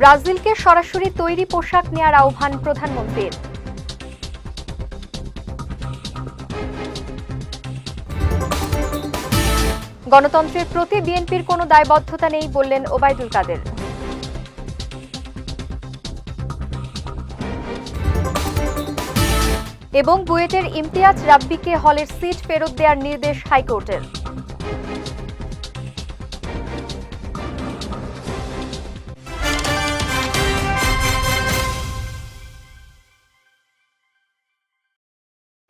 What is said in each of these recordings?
ব্রাজিলকে সরাসরি তৈরি পোশাক নেয়ার আহ্বান প্রধানমন্ত্রীর। গণতন্ত্রের প্রতি বিএনপির কোনো দায়বদ্ধতা নেই বললেন ওবায়দুল কাদের। এবং বুয়েটের ইমতিয়াজ রাব্বিকে হলের সিট ফেরত দেওয়ার নির্দেশ হাইকোর্টের।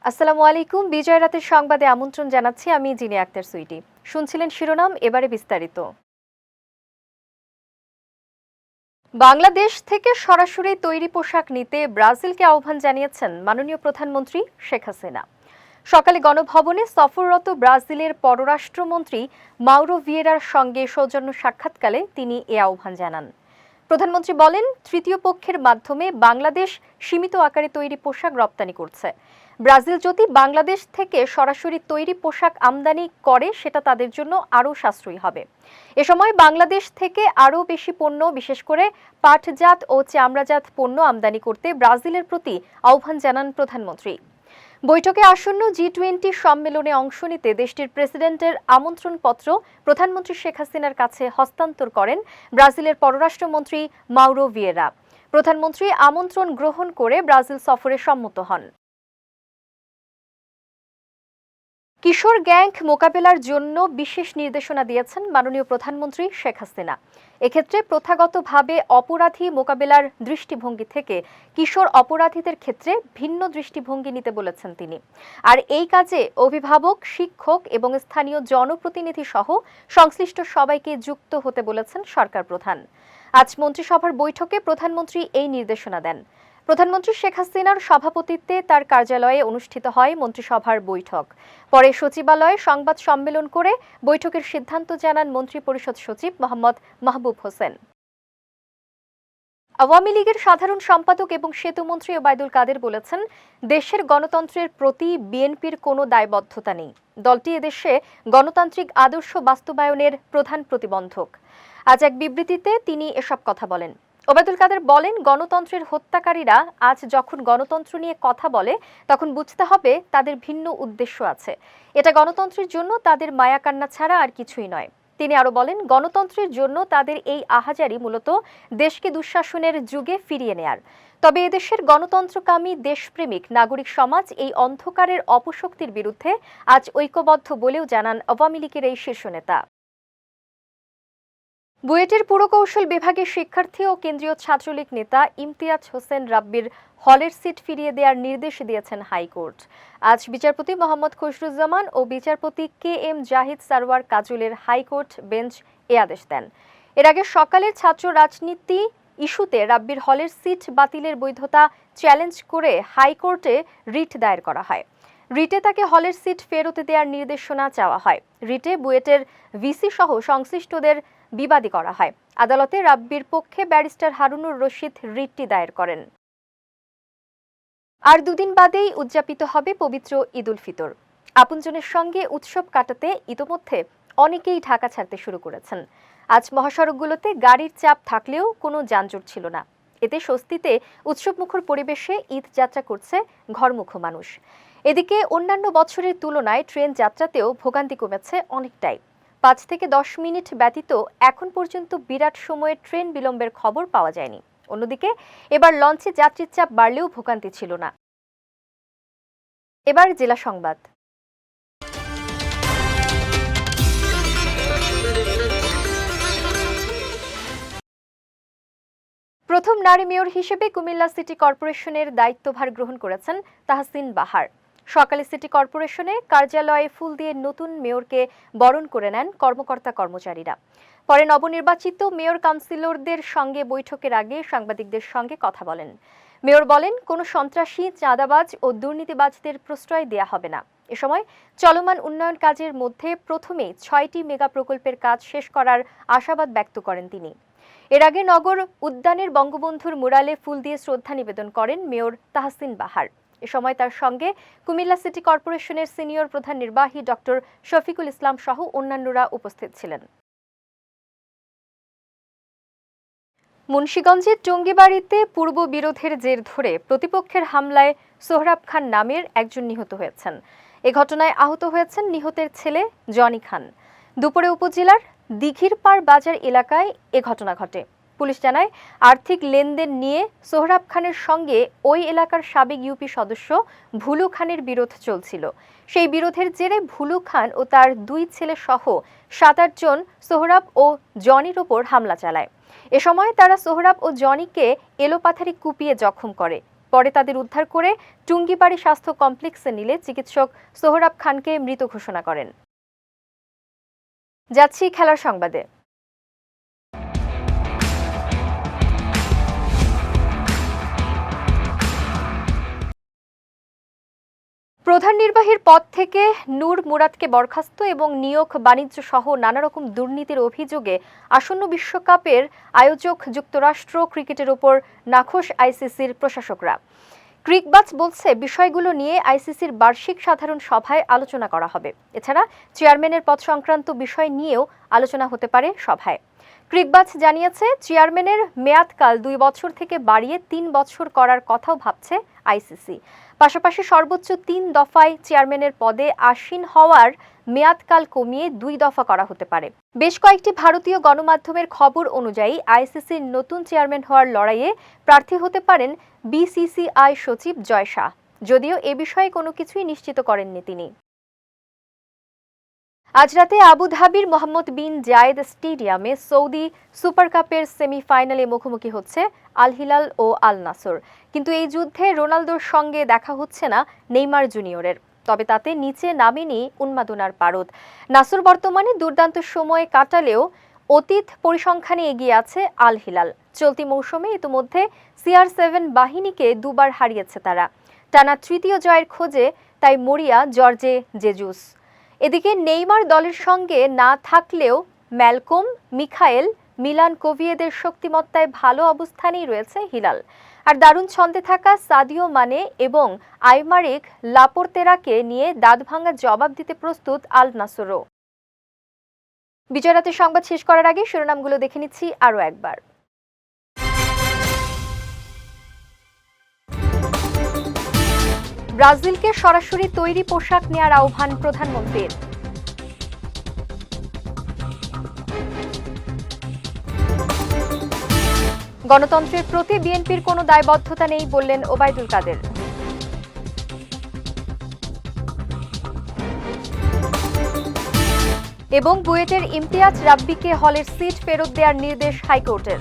আসসালামু আলাইকুম। বিজয় রাতের সংবাদে আমন্ত্রণ জানাচ্ছি আমি জিনি আক্তার সুইটি। শুনছিলেন শিরোনাম, এবারে বিস্তারিত। বাংলাদেশ থেকে সরাসরি তৈরি পোশাক নিতে ব্রাজিলকে আহ্বান জানিয়েছেন মাননীয় প্রধানমন্ত্রী শেখ হাসিনা। সকালে গণভবনে সফররত ব্রাজিলের পররাষ্ট্রমন্ত্রী মাউরো ভিয়েরার সঙ্গে সৌজন্য সাক্ষাৎকালে তিনি এ আহ্বান জানান। প্রধানমন্ত্রী বলেন, তৃতীয় পক্ষের মাধ্যমে বাংলাদেশ সীমিত আকারে তৈরি পোশাক রপ্তানি করছে। ব্রাজিল যদি বাংলাদেশ থেকে সরাসরি তৈরি পোশাক আমদানি করে, সেটা তাদের জন্য আরও সাশ্রয়ী হবে। এ সময় বাংলাদেশ থেকে আরও বেশি পণ্য, বিশেষ করে পাটজাত ও চামড়াজাত পণ্য আমদানি করতে ব্রাজিলের প্রতি আহ্বান জানান প্রধানমন্ত্রী। বৈঠকে আসন্ন জি টোয়েন্টি সম্মেলনে অংশ নিতে দেশটির প্রেসিডেন্টের আমন্ত্রণপত্র প্রধানমন্ত্রী শেখ হাসিনার কাছে হস্তান্তর করেন ব্রাজিলের পররাষ্ট্রমন্ত্রী মাউরো ভিয়েরা। প্রধানমন্ত্রী আমন্ত্রণ গ্রহণ করে ব্রাজিল সফরে সম্মত হন। কিশোর গ্যাং মোকাবেলার জন্য বিশেষ নির্দেশনা দিয়েছেন মাননীয় প্রধানমন্ত্রী শেখ হাসিনা। এক্ষেত্রে প্রথাগতভাবে অপরাধী মোকাবেলার দৃষ্টিভঙ্গি থেকে কিশোর অপরাধীদের ক্ষেত্রে ভিন্ন দৃষ্টিভঙ্গি নিতে বলেছেন তিনি। আর এই কাজে অভিভাবক, শিক্ষক এবং স্থানীয় জনপ্রতিনিধি সহ সংশ্লিষ্ট সবাইকে যুক্ত হতে বলেছেন সরকার প্রধান। আজ মন্ত্রিসভার বৈঠকে প্রধানমন্ত্রী এই নির্দেশনা দেন। প্রধানমন্ত্রী শেখ হাসিনার সভাপতিত্বে তার কার্যালয়ে অনুষ্ঠিত হয় মন্ত্রিসভার বৈঠক। পরে সচিবালয়ে সংবাদ সম্মেলন করে বৈঠকের সিদ্ধান্ত জানান মন্ত্রিপরিষদ সচিব মোহাম্মদ মাহবুব হোসেন। আওয়ামী লীগের সাধারণ সম্পাদক এবং সেতুমন্ত্রী ওবায়দুল কাদের বলেছেন, দেশের গণতন্ত্রের প্রতি বিএনপির কোনো দায়বদ্ধতা নেই। দলটি এদেশে গণতান্ত্রিক আদর্শ বাস্তবায়নের প্রধান প্রতিবন্ধক। আজ এক বিবৃতিতে তিনি এসব কথা বলেন। ওবায়দুল কাদের বলেন, গণতন্ত্রের হত্যাকারীরা আজ যখন গণতন্ত্র নিয়ে কথা বলে, তখন বুঝতে হবে তাদের ভিন্ন উদ্দেশ্য আছে। এটা গণতন্ত্রের জন্য তাদের মায়াকান্না ছাড়া আর কিছুই নয়। তিনি আরও বলেন, গণতন্ত্রের জন্য তাদের এই আহাজারি মূলত দেশকে দুঃশাসনের যুগে ফিরিয়ে নেয়ার। তবে এদেশের গণতন্ত্রকামী দেশপ্রেমিক, নাগরিক সমাজ এই অন্ধকারের অপশক্তির বিরুদ্ধে আজ ঐক্যবদ্ধ বলেও জানান আওয়ামী লীগের এই শীর্ষ নেতা। বুয়েটের পুরকৌশল বিভাগের শিক্ষার্থী ও কেন্দ্রীয় ছাত্রলীগ নেতা ইমতিয়াজ হোসেন রাব্বির হলের সিট ফিরিয়ে দেওয়ার নির্দেশ দিয়েছেন হাইকোর্ট। আজ বিচারপতি মোহাম্মদ খসরুজ্জামান ও বিচারপতি কে এম জাহিদ সারওয়ার কাজুলের হাইকোর্ট বেঞ্চ এ আদেশ দেন। এর আগে সকালে ছাত্র রাজনীতি ইস্যুতে রাব্বির হলের সিট বাতিলের বৈধতা চ্যালেঞ্জ করে হাইকোর্টে রিট দায়ের করা হয়। রিটে তাকে হলের সিট ফেরত দেওয়ার নির্দেশনা চাওয়া হয়। রিটে বুয়েটের ভিসি সহ সংশ্লিষ্টদের বিবাদী করা হয়। আদালতে রাব্বির পক্ষে ব্যারিস্টার হারুনুর রশিদ রিটটি দায়ের করেন। আর দুদিন বাদেই উদযাপিত হবে পবিত্র ঈদুল ফিতর। আপনজনের সঙ্গে উৎসব কাটাতে ইতোমধ্যে অনেকেই ঢাকা ছাড়তে শুরু করেছেন। আজ মহাসড়কগুলোতে গাড়ির চাপ থাকলেও কোনো যানজট ছিল না। এতে স্বস্তিতে উৎসবমুখর পরিবেশে ঈদ যাত্রা করছে ঘরমুখ মানুষ। এদিকে অন্যান্য বছরের তুলনায় ট্রেন যাত্রাতেও ভোগান্তি কমেছে অনেকটাই। পাঁচ থেকে দশ মিনিট ব্যতীত এখন পর্যন্ত বিরাট সময়ে ট্রেন বিলম্বের খবর পাওয়া যায়নি। অন্যদিকে, এবার লঞ্চে যাত্রীর চাপ বাড়লেও ভোগান্তি ছিল না। এবার জেলা সংবাদ। প্রথম নারী মেয়র হিসেবে কুমিল্লা সিটি কর্পোরেশনের দায়িত্বভার গ্রহণ করেছেন তাহসিন বাহার। সকালে সিটি কর্পোরেশনে কার্যালয়ে ফুল দিয়ে নতুন মেয়রকে বরণ করে নেন কর্মকর্তা কর্মচারীরা। পরে নবনির্বাচিত মেয়র কাউন্সিলরদের সঙ্গে বৈঠকের আগে সাংবাদিকদের সঙ্গে কথা বলেন। মেয়র বলেন, কোনো সন্ত্রাসী, চাঁদাবাজ ও দুর্নীতিবাজদের প্রশ্রয় দেয়া হবে না। এ সময় চলমান উন্নয়ন কাজের মধ্যে প্রথমে ছয়টি মেগা প্রকল্পের কাজ শেষ করার আশাবাদ ব্যক্ত করেন তিনি। এর আগে নগর উদ্যানের বঙ্গবন্ধুর মুরালে ফুল দিয়ে শ্রদ্ধা নিবেদন করেন মেয়র তাহসিন বাহার। এ সময় তার সঙ্গে কুমিল্লা সিটি কর্পোরেশনের সিনিয়র প্রধান নির্বাহী ডক্টর শফিকুল ইসলাম সহ অন্যান্যরা উপস্থিত ছিলেন। মুন্সীগঞ্জের টঙ্গিবাড়িতে পূর্ব বিরোধের জের ধরে প্রতিপক্ষের হামলায় সোহরাব খান নামের একজন নিহত হয়েছেন। এ ঘটনায় আহত হয়েছেন নিহতের ছেলে জনি খান। দুপুরে উপজেলার দিঘিরপাড় বাজার এলাকায় এ ঘটনা ঘটে। পুলিশ জানায়, আর্থিক লেনদেন নিয়ে সোহরাব খানের সঙ্গে ওই এলাকার সাবেক ইউপি সদস্য ভুলু খানের বিরোধ চলছিল। সেই বিরোধের জেরে ভুলু খান ও তার দুই ছেলে সহ সাত আটজন সোহরাব ও জনির ওপর হামলা চালায়। এ সময় তারা সোহরাব ও জনিকে এলোপাথারি কুপিয়ে জখম করে। পরে তাদের উদ্ধার করে টুঙ্গিবাড়ি স্বাস্থ্য কমপ্লেক্সে নিলে চিকিৎসক সোহরাব খানকে মৃত ঘোষণা করেন। যাচ্ছি খেলার সংবাদে। প্রধান নির্বাহীর পদ থেকে নূর মুরাদকে বরখাস্ত এবং নিয়োগ বাণিজ্য সহ নানা রকম দুর্নীতির অভিযোগে আসন্ন বিশ্বকাপের আয়োজক যুক্তরাষ্ট্র ক্রিকেটের ওপর নাখোশ আইসিসির প্রশাসকরা। ক্রিকবাজ বলছে, বিষয়গুলো নিয়ে আইসিসির বার্ষিক সাধারণ সভায় আলোচনা করা হবে। এছাড়া চেয়ারম্যানের পদ সংক্রান্ত বিষয় নিয়েও আলোচনা হতে পারে সভায়। ক্রিকবাজ জানিয়েছে, চেয়ারম্যানের মেয়াদকাল দুই বছর থেকে বাড়িয়ে তিন বছর করার কথাও ভাবছে আইসিসি। পাশাপাশি সর্বোচ্চ তিন দফায় চেয়ারম্যানের পদে আসীন হওয়ার মেয়াদকাল কমিয়ে দুই দফা করা হতে পারে। বেশ কয়েকটি ভারতীয় গণমাধ্যমের খবর অনুযায়ী, আইসিসির নতুন চেয়ারম্যান হওয়ার লড়াইয়ে প্রার্থী হতে পারেন বিসিসিআই সচিব জয় শাহ। যদিও এ বিষয়ে কোনো কিছুই নিশ্চিত করেননি তিনি। আজ রাতে আবুধাবির মোহাম্মদ বিন জায়েদ স্টেডিয়ামে সৌদি সুপার কাপের সেমিফাইনালে মুখোমুখি হচ্ছে আল হিলাল ও আল নাসর। কিন্তু এই যুদ্ধে রোনালদোর সঙ্গে দেখা হচ্ছে না নেইমার জুনিয়রের। তবে তাতে নিচে নামেনি উন্মাদনার পারদ। নাসর বর্তমানে দুর্দান্ত সময় কাটালেও অতীত পরিসংখ্যানে এগিয়ে আছে আল হিলাল। চলতি মৌসুমে ইতিমধ্যে সিআর সেভেন বাহিনীকে দুবার হারিয়েছে তারা। টানা তৃতীয় জয়ের খোঁজে তাই মরিয়া জর্জে জেজুস। এদিকে নেইমার দলের সঙ্গে না থাকলেও ম্যালকম, মিখায়েল, মিলান কোভিয়েদের শক্তিমত্তায় ভালো অবস্থানেই রয়েছে হিলাল। আর দারুণ ছন্দে থাকা সাদিও মানে এবং আইমারিক লাপোর্তেরাকে নিয়ে দাঁত ভাঙা জবাব দিতে প্রস্তুত আল নাসরও। বিজয় রাতের সংবাদ শেষ করার আগে শিরোনামগুলো দেখে নিচ্ছি আরও একবার। ব্রাজিলকে সরাসরি তৈরি পোশাক নেয়ার আহ্বান প্রধানমন্ত্রীর। গণতন্ত্রের প্রতি বিএনপির কোনো দায়বদ্ধতা নেই বললেন ওবায়দুল কাদের। এবং বুয়েটের ইমতিয়াজ রাব্বিকে হলের সিট ফেরত দেওয়ার নির্দেশ হাইকোর্টের।